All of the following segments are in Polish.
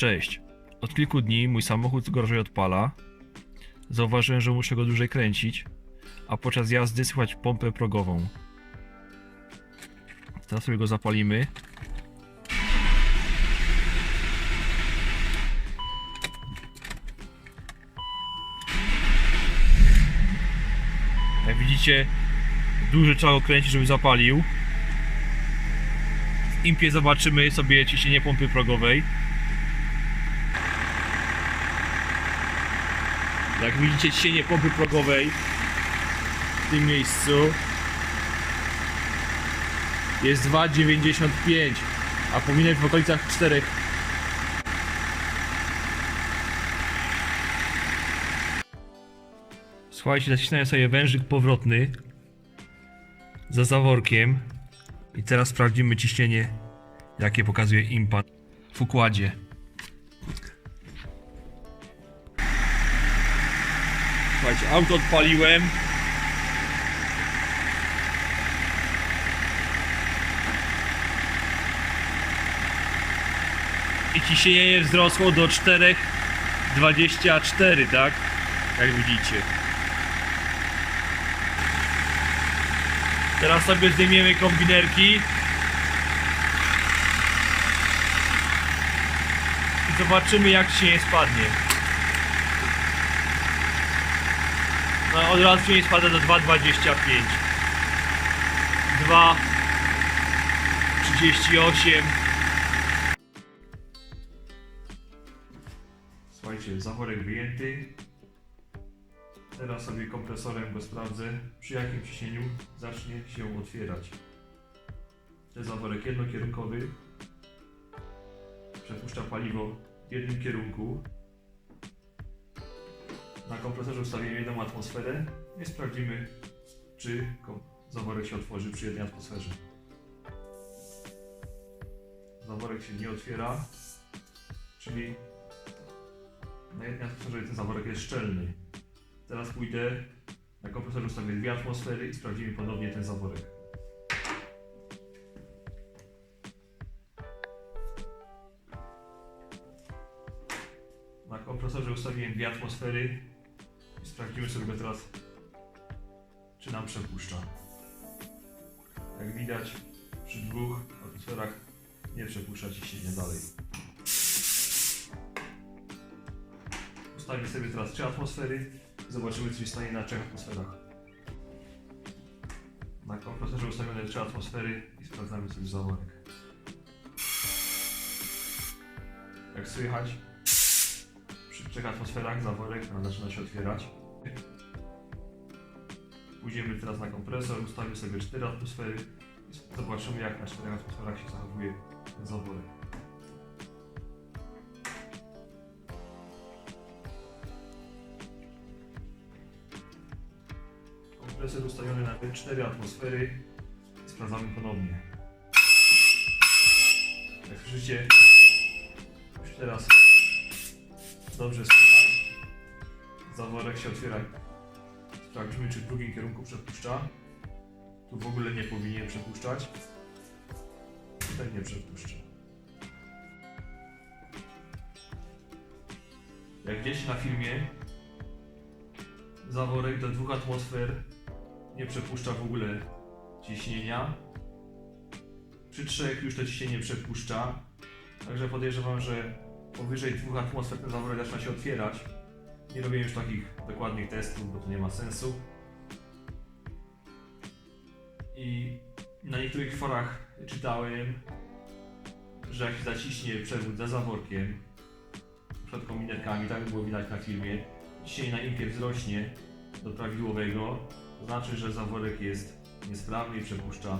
Cześć. Od kilku dni mój samochód gorzej odpala. Zauważyłem, że muszę go dłużej kręcić, a podczas jazdy słychać pompę progową. Teraz sobie go zapalimy. Jak widzicie, duży trzeba go kręcić, żeby zapalił. W impie zobaczymy sobie ciśnienie pompy progowej. Jak widzicie ciśnienie pompy progowej w tym miejscu jest 2,95 a powinno być w okolicach 4 Słuchajcie, nacisnąłem sobie wężyk powrotny za zaworkiem i teraz sprawdzimy ciśnienie jakie pokazuje impa w układzie. Słuchajcie, auto odpaliłem. I ciśnienie wzrosło do 4,24, tak? Jak widzicie. Teraz sobie zdejmiemy kombinerki. I zobaczymy jak się nie spadnie. Od razu się nie spada do 2,25 2,38 Słuchajcie, zaworek wyjęty. Teraz sobie kompresorem go sprawdzę, przy jakim ciśnieniu zacznie się otwierać. Jest zaworek jednokierunkowy. Przepuszcza paliwo w jednym kierunku. Na kompresorze ustawimy jedną atmosferę i sprawdzimy, czy zaworek się otworzy przy jednej atmosferze. Zaworek się nie otwiera, czyli na jednej atmosferze ten zaworek jest szczelny. Teraz pójdę na kompresorze ustawię dwie atmosfery i sprawdzimy ponownie ten zaworek. Na kompresorze ustawiłem dwie atmosfery sprawdzimy sobie teraz, czy nam przepuszcza. Jak widać, przy dwóch atmosferach nie przepuszcza ciśnienie dalej. Ustawimy sobie teraz trzy atmosfery zobaczymy, co się stanie na trzech atmosferach. Na kompresorze ustawione trzy atmosfery i sprawdzamy sobie zaworek. Jak słychać, przy trzech atmosferach zaworek zaczyna się otwierać. Pójdziemy teraz na kompresor, ustawimy sobie 4 atmosfery i zobaczymy jak na 4 atmosferach się zachowuje ten zaworek. Kompresor ustawiony na te 4 atmosfery sprawdzamy ponownie. Jak słyszycie, już teraz dobrze słychać. Zaworek się otwiera. Sprawdźmy, czy w drugim kierunku przepuszcza. Tu w ogóle nie powinien przepuszczać. Tutaj nie przepuszcza. Jak gdzieś na filmie zaworek do dwóch atmosfer nie przepuszcza w ogóle ciśnienia. Przy trzech już to ciśnienie przepuszcza. Także podejrzewam, że powyżej dwóch atmosfer ten zaworek zaczyna się otwierać. Nie robię już takich dokładnych testów, bo to nie ma sensu. I na niektórych forach czytałem, że jak się zaciśnie przewód za zaworkiem, przed kombinerkami, tak było widać na filmie, ciśnienie na impie wzrośnie do prawidłowego, to znaczy, że zaworek jest niesprawny i przepuszcza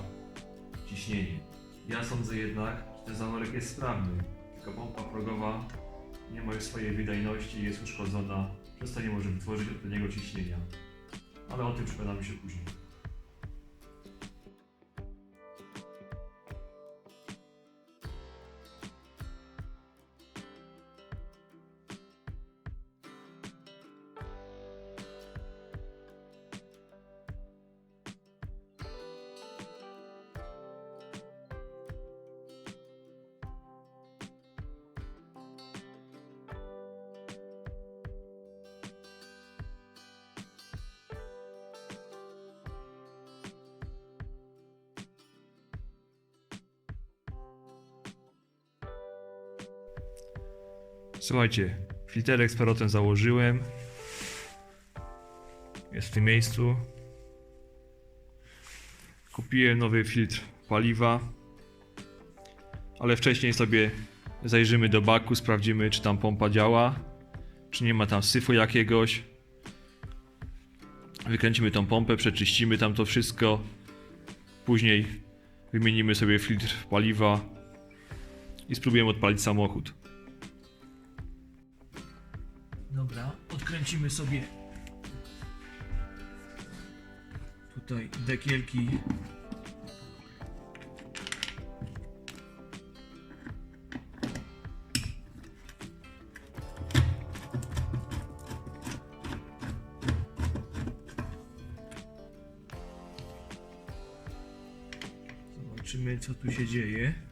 ciśnienie. Ja sądzę jednak, że ten zaworek jest sprawny, tylko pompa progowa nie ma już swojej wydajności, jest uszkodzona, przez to nie może wytworzyć odpowiedniego ciśnienia. Ale o tym przekonamy się później. Słuchajcie, filterek z powrotem założyłem. Jest w tym miejscu. Kupiłem nowy filtr paliwa. Ale wcześniej sobie zajrzymy do baku, sprawdzimy czy tam pompa działa. Czy nie ma tam syfu jakiegoś. Wykręcimy tą pompę, przeczyścimy tam to wszystko. Później wymienimy sobie filtr paliwa i spróbujemy odpalić samochód. Dobra, odkręcimy sobie tutaj dekielki. Zobaczymy co tu się dzieje.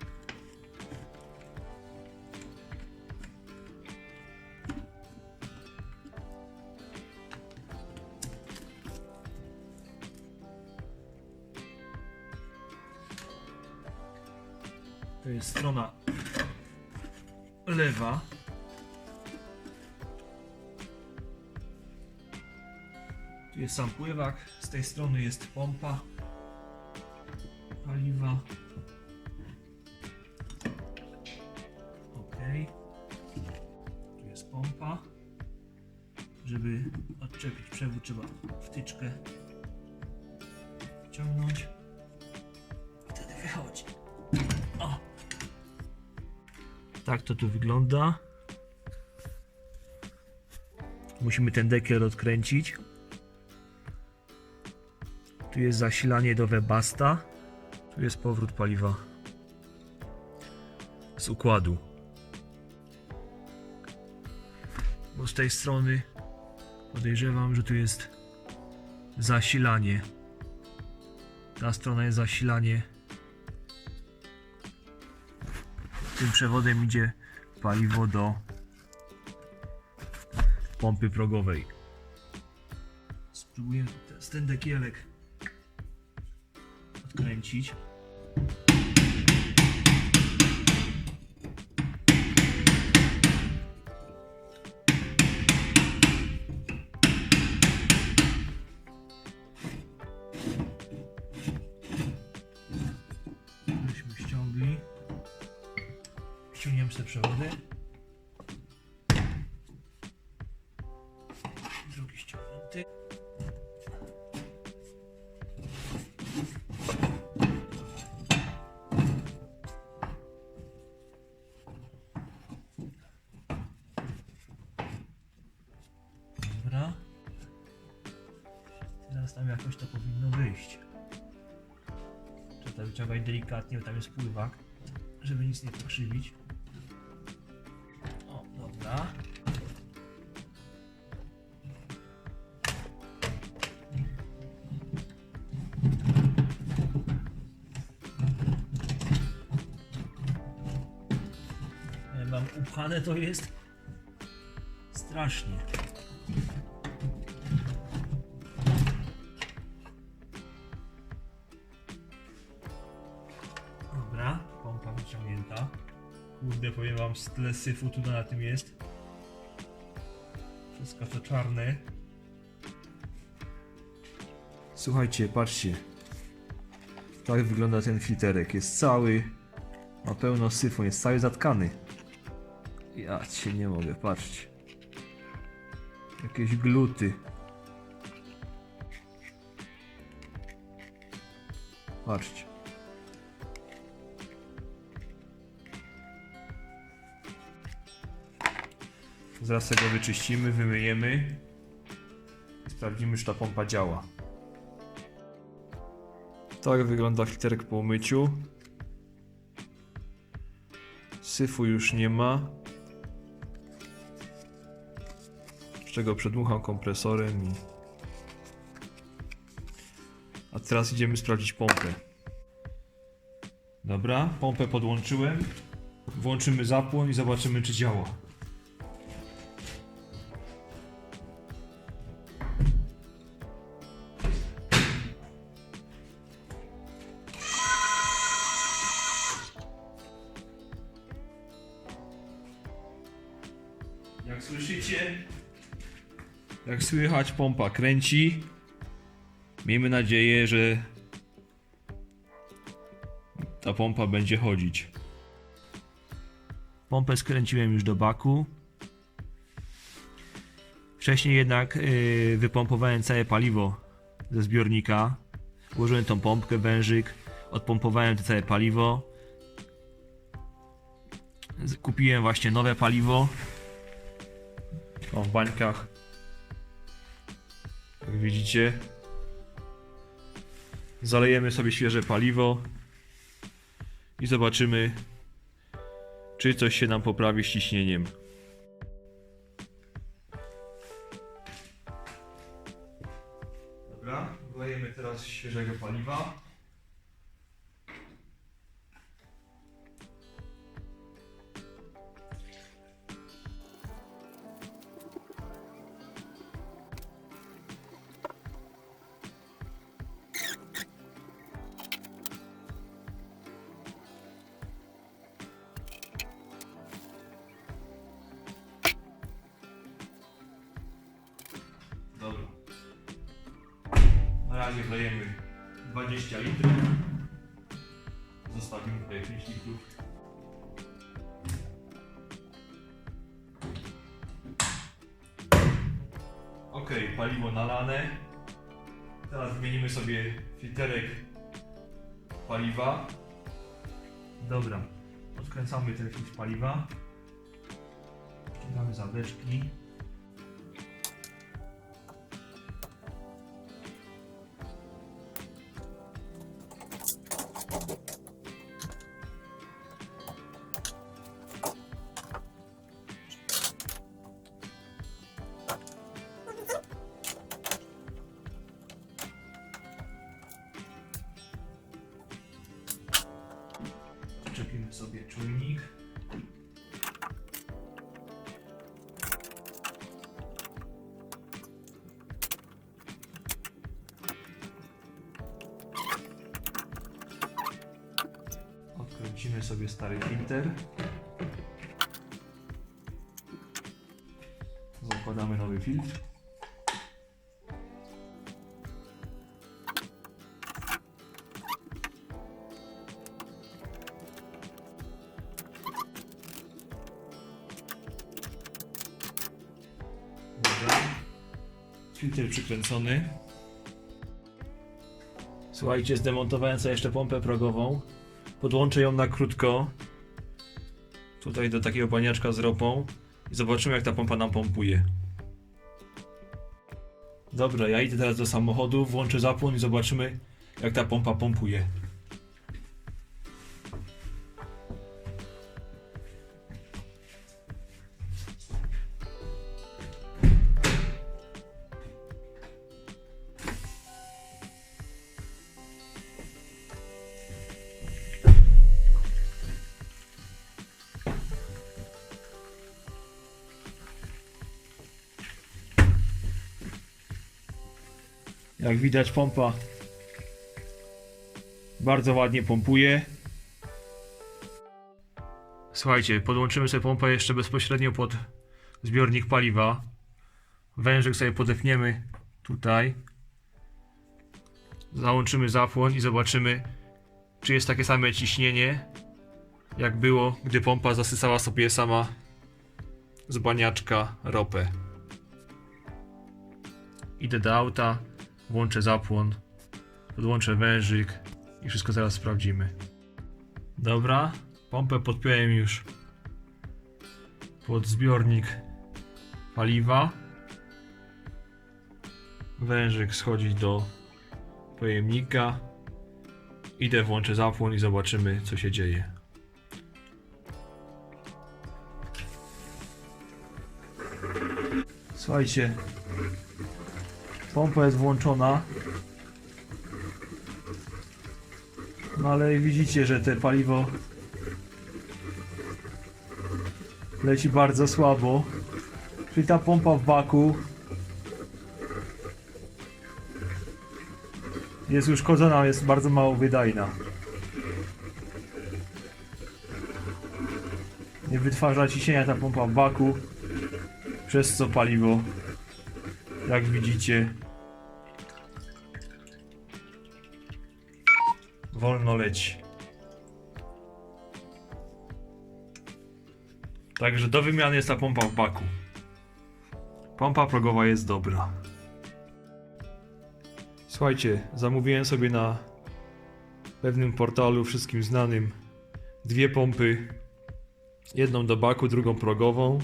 Strona lewa. Tu jest sam pływak, z tej strony jest pompa paliwa. Ok. Tu jest pompa. Żeby odczepić przewód trzeba wtyczkę wciągnąć. Tak to tu wygląda. Musimy ten dekiel odkręcić. Tu jest zasilanie do Webasta. Tu jest powrót paliwa z układu. Bo z tej strony podejrzewam, że tu jest zasilanie. Ta strona jest zasilanie. Tym przewodem idzie paliwo do pompy progowej. Teraz ten dekielek odkręcić. Delikatnie, bo tam jest pływak, żeby nic nie pokrzywić. O, dobra. Jak mam upchane to jest strasznie. Kurde, powiem wam, tyle syfu tutaj na tym jest. Wszystko to czarne. Słuchajcie, patrzcie. Tak wygląda ten filterek. Jest cały, ma pełno syfu, jest cały zatkany. Ja cię nie mogę, patrzcie. Jakieś gluty. Patrzcie. Zaraz tego wyczyścimy, wymyjemy sprawdzimy, czy ta pompa działa. Tak wygląda filterek po umyciu. Syfu już nie ma. Z czego przedmucham kompresorem i... A teraz idziemy sprawdzić pompę. Dobra, pompę podłączyłem. Włączymy zapłon i zobaczymy, czy działa. Jak słyszycie, jak słychać, pompa kręci. Miejmy nadzieję, że ta pompa będzie chodzić. Pompę skręciłem już do baku. Wcześniej jednak yy, wypompowałem całe paliwo ze zbiornika. Ułożyłem tą pompkę, wężyk, odpompowałem to całe paliwo. Kupiłem właśnie nowe paliwo. O, w bańkach. Jak widzicie. Zalejemy sobie świeże paliwo i zobaczymy, czy coś się nam poprawi z ciśnieniem. Dobra, wlejemy teraz świeżego paliwa. Ok, paliwo nalane. Teraz wymienimy sobie filterek paliwa. Dobra, odkręcamy ten filtr paliwa. Ściągamy zabeczki. Sobie stary filtr. Zakładamy nowy filtr. Dobra. Filtr przykręcony. Słuchajcie, zdemontowałem sobie jeszcze pompę progową. Podłączę ją na krótko. Tutaj do takiego paniaczka z ropą. I zobaczymy jak ta pompa nam pompuje. Dobra, ja idę teraz do samochodu, włączę zapłon i zobaczymy jak ta pompa pompuje. Jak widać pompa bardzo ładnie pompuje. Słuchajcie, podłączymy sobie pompę jeszcze bezpośrednio pod zbiornik paliwa. Wężyk sobie podepniemy tutaj. Załączymy zapłon i zobaczymy, czy jest takie same ciśnienie, jak było, gdy pompa zasysała sobie sama z baniaczka ropę. Idę do auta, włączę zapłon, podłączę wężyk i wszystko zaraz sprawdzimy. Dobra, pompę podpiąłem już pod zbiornik paliwa. Wężyk schodzi do pojemnika. Idę, włączę zapłon i zobaczymy co się dzieje. Słuchajcie, Pompa jest włączona. No ale widzicie, że te paliwo leci bardzo słabo. Czyli ta pompa w baku jest uszkodzona, jest bardzo mało wydajna. Nie wytwarza ciśnienia ta pompa w baku. przez co paliwo, jak widzicie, wolno leci. Także do wymiany jest ta pompa w baku. Pompa progowa jest dobra. Słuchajcie, zamówiłem sobie na pewnym portalu wszystkim znanym dwie pompy. Jedną do baku, drugą progową.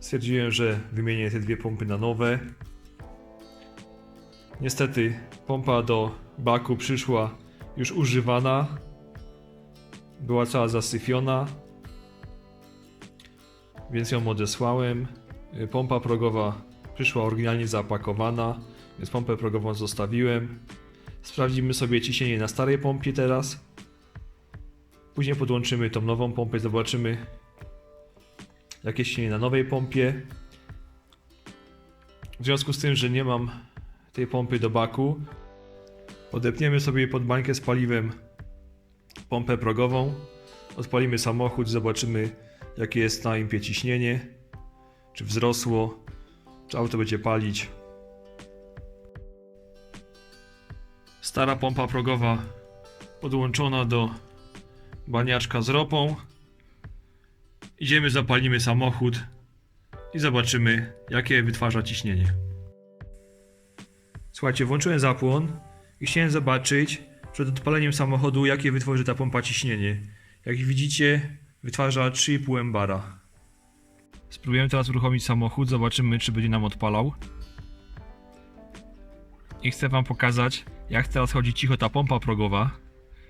Stwierdziłem, że wymienię te dwie pompy na nowe. Niestety pompa do baku przyszła już używana. Była cała zasyfiona. Więc ją odesłałem. Y, Pompa progowa przyszła oryginalnie zapakowana, więc pompę progową zostawiłem. Sprawdzimy sobie ciśnienie na starej pompie teraz. Później podłączymy tą nową pompę zobaczymy jakie ciśnienie na nowej pompie. W związku z tym, że nie mam tej pompy do baku, podepniemy sobie pod bańkę z paliwem pompę progową. Odpalimy samochód, zobaczymy jakie jest na impie ciśnienie, czy wzrosło, czy auto będzie palić. Stara pompa progowa podłączona do baniaczka z ropą. Idziemy, zapalimy samochód i zobaczymy, jakie wytwarza ciśnienie. Słuchajcie, włączyłem zapłon i chciałem zobaczyć przed odpaleniem samochodu, jakie wytworzy ta pompa ciśnienie. Jak widzicie, wytwarza 3,5 bara. Spróbujemy teraz uruchomić samochód, zobaczymy, czy będzie nam odpalał. I chcę Wam pokazać, jak teraz chodzi cicho ta pompa progowa.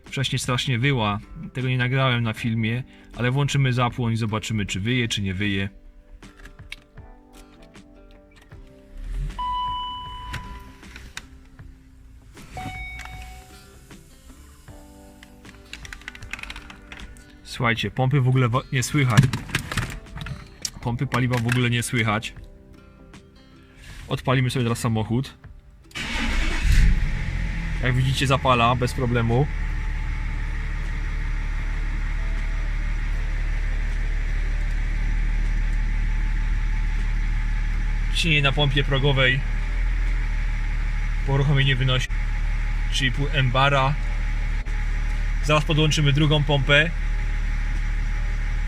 Wcześniej strasznie wyła, tego nie nagrałem na filmie, ale włączymy zapłon i zobaczymy, czy wyje, czy nie wyje. Słuchajcie, pompy w ogóle nie słychać. Pompy paliwa w ogóle nie słychać. Odpalimy sobie teraz samochód. Jak widzicie zapala bez problemu. Ciśnienie na pompie progowej po uruchomieniu wynosi 3,5 M bara. Zaraz podłączymy drugą pompę.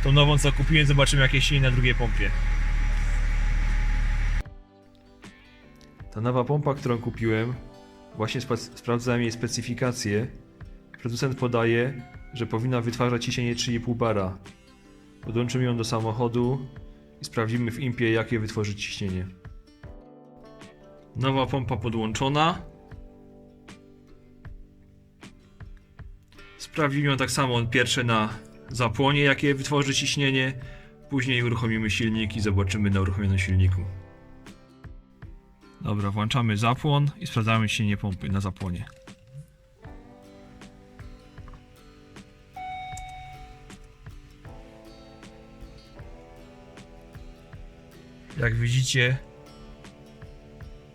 Tą nową co kupiłem, zobaczymy jakie silnie na drugiej pompie. Ta nowa pompa, którą kupiłem, właśnie sprawdzałem jej specyfikację. Producent podaje, że powinna wytwarzać ciśnienie 3,5 bara. Podłączymy ją do samochodu i sprawdzimy w impie jakie wytworzy ciśnienie. Nowa pompa podłączona. Sprawdzimy ją tak samo pierwsze na zapłonie, jakie wytworzy ciśnienie. Później uruchomimy silnik i zobaczymy na uruchomionym silniku. Dobra, włączamy zapłon i sprawdzamy ciśnienie pompy na zapłonie. Jak widzicie,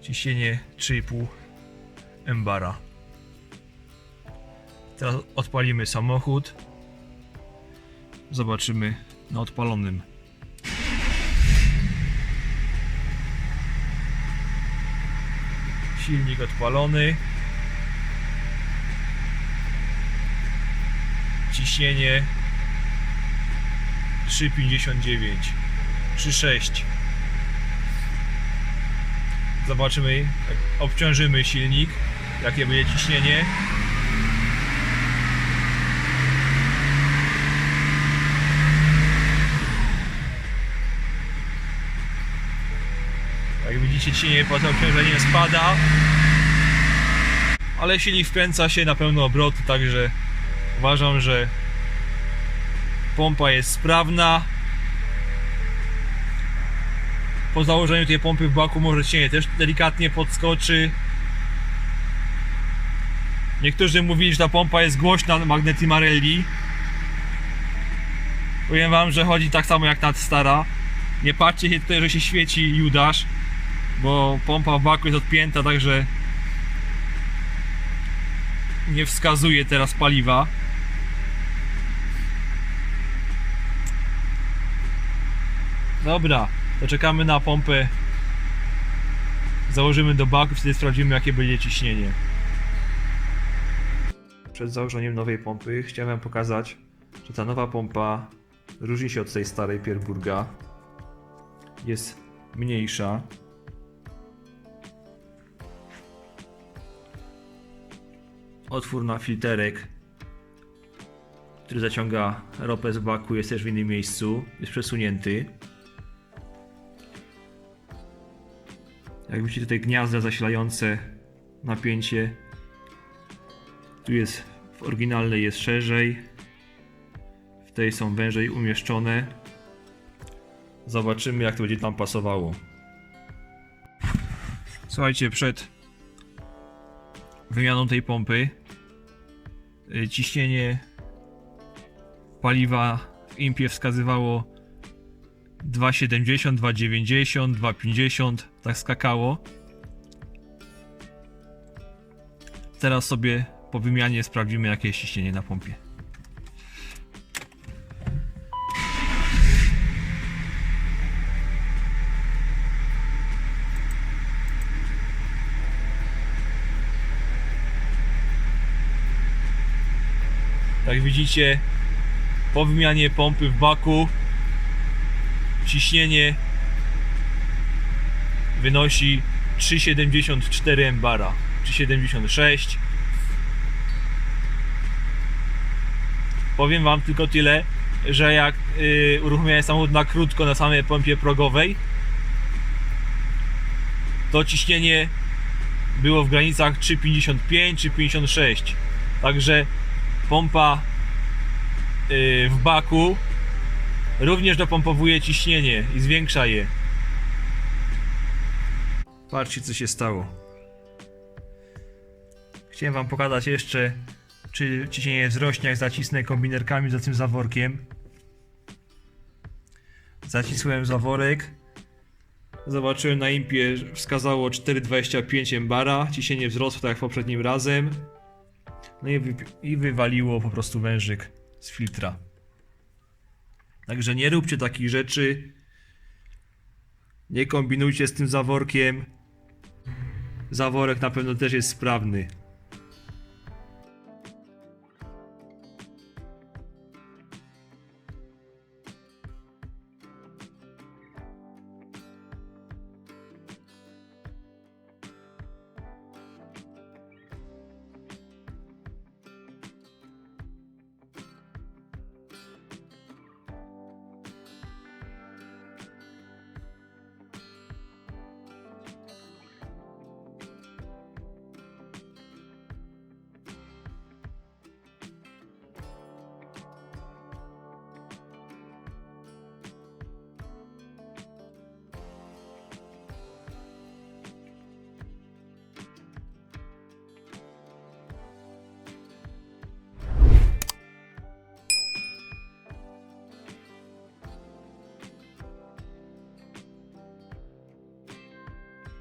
ciśnienie 3,5 embara. Teraz odpalimy samochód. Zobaczymy na odpalonym. Silnik odpalony. Ciśnienie 3,59 3,6 Zobaczymy, obciążymy silnik, jakie będzie ciśnienie. Widzicie, ciśnienie pod obciążeniem spada. Ale silnik wkręca się na pełne obroty, także uważam, że pompa jest sprawna. Po założeniu tej pompy w baku może ciśnienie też delikatnie podskoczy. Niektórzy mówili, że ta pompa jest głośna na Magneti Marelli. Powiem wam, że chodzi tak samo jak ta stara. Nie patrzcie się tutaj, że się świeci Judasz, bo pompa w baku jest odpięta, także nie wskazuje teraz paliwa. Dobra, to czekamy na pompę. Założymy do baku, wtedy sprawdzimy jakie będzie ciśnienie. Przed założeniem nowej pompy chciałem pokazać, że ta nowa pompa różni się od tej starej Pierburga. Jest mniejsza. Otwór na filterek, który zaciąga ropę z baku jest też w innym miejscu, jest przesunięty. Jak widzicie tutaj gniazda zasilające napięcie. Tu jest w oryginalnej jest szerzej. W tej są wężej umieszczone. Zobaczymy jak to będzie tam pasowało. Słuchajcie, przed wymianą tej pompy ciśnienie paliwa w impie wskazywało 2,70, 2,90, 2,50, tak skakało. Teraz sobie po wymianie sprawdzimy jakie jest ciśnienie na pompie. Jak widzicie, po wymianie pompy w baku ciśnienie wynosi 3,74 embara, 3,76. Powiem wam tylko tyle, że jak yy, uruchomiłem samochód na krótko na samej pompie progowej, to ciśnienie było w granicach 3,55 3,56. Także pompa yy, w baku również dopompowuje ciśnienie i zwiększa je. Patrzcie co się stało. Chciałem wam pokazać jeszcze czy ciśnienie wzrośnie jak zacisnę kombinerkami za tym zaworkiem. Zacisłem zaworek. Zobaczyłem na impie, wskazało 4,25 embara. Ciśnienie wzrosło tak jak poprzednim razem. No i, wy, i wywaliło po prostu wężyk z filtra. Także nie róbcie takich rzeczy. Nie kombinujcie z tym zaworkiem. Zaworek na pewno też jest sprawny.